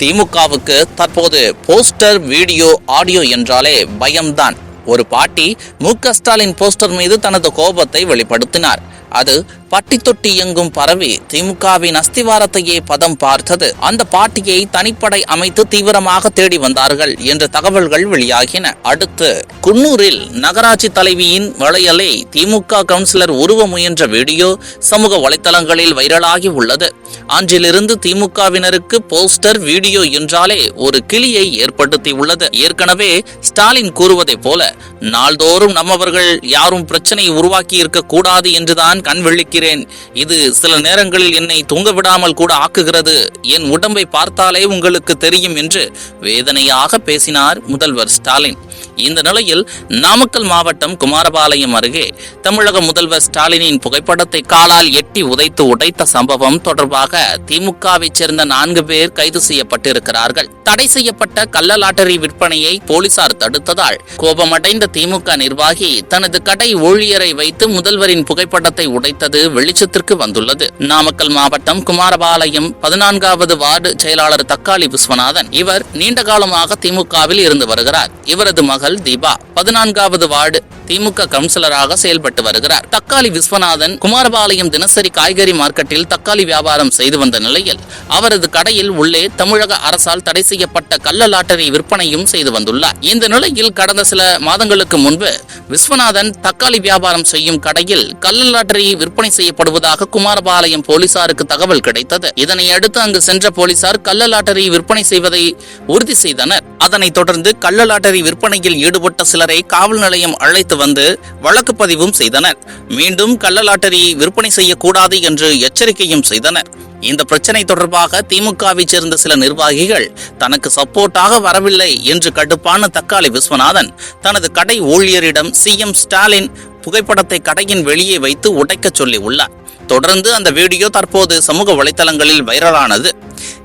திமுகவுக்கு தற்போது poster video audio என்றாலே பயம்தான். ஒரு பாட்டி மு ஸ்டாலின் போஸ்டர் மீது தனது கோபத்தை வெளிப்படுத்தினார். அது பட்டி தொட்டி எங்கும் பரவி திமுகவின் அஸ்திவாரத்தையே பதம் பார்த்தது. அந்த பாட்டியை தனிப்படை அமைத்து தீவிரமாக தேடி வந்தார்கள் என்ற தகவல்கள் வெளியாகின. அடுத்து குன்னூரில் நகராட்சி தலைவியின் வளையலை திமுக கவுன்சிலர் உருவ முயன்ற வீடியோ சமூக வலைதளங்களில் வைரலாகி உள்ளது. அன்றிலிருந்து திமுகவினருக்கு போஸ்டர் வீடியோ என்றாலே ஒரு கிளியை ஏற்படுத்தி உள்ளது ஏற்கனவே ஸ்டாலின் கூறுவதைப் போல நாள்தோறும் நம்மவர்கள் யாரும் பிரச்சனை உருவாக்கி இருக்க கூடாது என்றுதான் கண் விழிக்கிறேன். இது சில நேரங்களில் என்னை தூங்க விடாமல் கூட ஆக்குகிறது. என் உடம்பை பார்த்தாலே உங்களுக்கு தெரியும் என்று வேதனையாக பேசினார் முதல்வர் ஸ்டாலின். இந்த நிலையில் நாமக்கல் மாவட்டம் குமாரபாளையம் அருகே தமிழக முதல்வர் ஸ்டாலினின் புகைப்படத்தை காலால் எட்டி உதைத்து உடைத்த சம்பவம் தொடர்பாக திமுகவைச் சேர்ந்த நான்கு பேர் கைது செய்யப்பட்டிருக்கிறார்கள். தடை செய்யப்பட்ட கள்ள லாட்டரி விற்பனையை போலீசார் தடுத்ததால் கோபமடைந்த திமுக நிர்வாகி தனது கடை ஊழியரை வைத்து முதல்வரின் புகைப்படத்தை உடைத்தது வெளிச்சத்திற்கு வந்துள்ளது. நாமக்கல் மாவட்டம் குமாரபாளையம் பதினான்காவது வார்டு செயலாளர் தக்காளி விஸ்வநாதன் இவர் நீண்ட காலமாக திமுகவில் இருந்து வருகிறார். இவரது மகள் தீபா பதினான்காவது வார்டு. திமுக கவுன்சிலராக செயல்பட்டு வருகிறார். தக்காளி விஸ்வநாதன் குமாரபாளையம் தினசரி காய்கறி மார்க்கெட்டில் தக்காளி வியாபாரம் செய்து வந்த நிலையில் அவரது கடையில் உள்ளே தமிழக அரசால் தடை செய்யப்பட்ட கள்ள லாட்டரி விற்பனையும் செய்து வந்துள்ளார். இந்த நிலையில் கடந்த சில மாதங்களுக்கு முன்பு விஸ்வநாதன் தக்காளி வியாபாரம் செய்யும் கடையில் கள்ள லாட்டரி விற்பனை செய்யப்படுவதாக குமாரபாளையம் போலீசாருக்கு தகவல் கிடைத்தது. இதனை அடுத்து அங்கு சென்ற போலீசார் கள்ள லாட்டரி விற்பனை செய்வதை உறுதி செய்தனர். அதனைத் தொடர்ந்து கள்ள லாட்டரி விற்பனையில் ஈடுபட்ட சிலரை காவல் நிலையம் அழைத்து வந்து வழக்கு பதிவும் செய்தனர். மீண்டும் கள்ள லாட்டரி விற்பனை செய்யக்கூடாது என்று எச்சரிக்கையும் செய்தனர். இந்த பிரச்சனை தொடர்பாக திமுகவை சேர்ந்த சில நிர்வாகிகள் தனக்கு சப்போர்ட்டாக வரவில்லை என்று கடுப்பான தக்காளி விஸ்வநாதன் தனது கடை ஊழியரிடம் சிஎம் ஸ்டாலின் புகைப்படத்தை கடையின் வெளியே வைத்து உடைக்கச் சொல்லி உள்ளார் தொடர்ந்து அந்த வீடியோ தற்போது சமூக வலைதளங்களில் வைரலானது.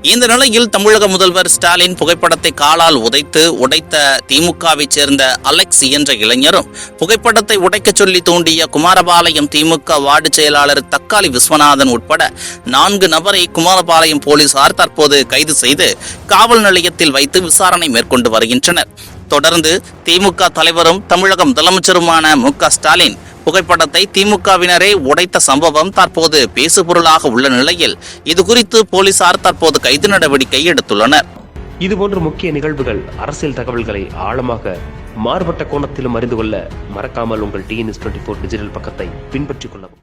இந்த நிலையில் தமிழக முதல்வர் ஸ்டாலின் புகைப்படத்தை காலால் உதைத்து உடைத்த திமுகவைச் சேர்ந்த அலெக்ஸ் என்ற இளைஞரும் புகைப்படத்தை உடைக்கச் சொல்லி தூண்டிய குமாரபாளையம் திமுக வார்டு செயலாளர் தக்காளி விஸ்வநாதன் உட்பட நான்கு நபரை குமாரபாளையம் போலீசார் தற்போது கைது செய்து காவல் நிலையத்தில் வைத்து விசாரணை மேற்கொண்டு வருகின்றனர். தொடர்ந்து திமுக தலைவரும் தமிழக முதலமைச்சருமான மு ஸ்டாலின் புகைப்படத்தை திமுகவினரே உடைத்த சம்பவம் தற்போது பேசுபொருளாக உள்ள நிலையில். இது குறித்து போலீசார் தற்போது கைது நடவடிக்கை எடுத்துள்ளனர். இதுபோன்ற முக்கிய நிகழ்வுகள் அரசியல் தகவல்களை ஆழமாக மாறுபட்ட கோணத்திலும் அறிந்து கொள்ள மறக்காமல் உங்கள் டிஎன்எஸ் டுவெண்ட்டி ஃபோர் டிஜிட்டல் பக்கத்தை பின்பற்றிக் கொள்ளவும்.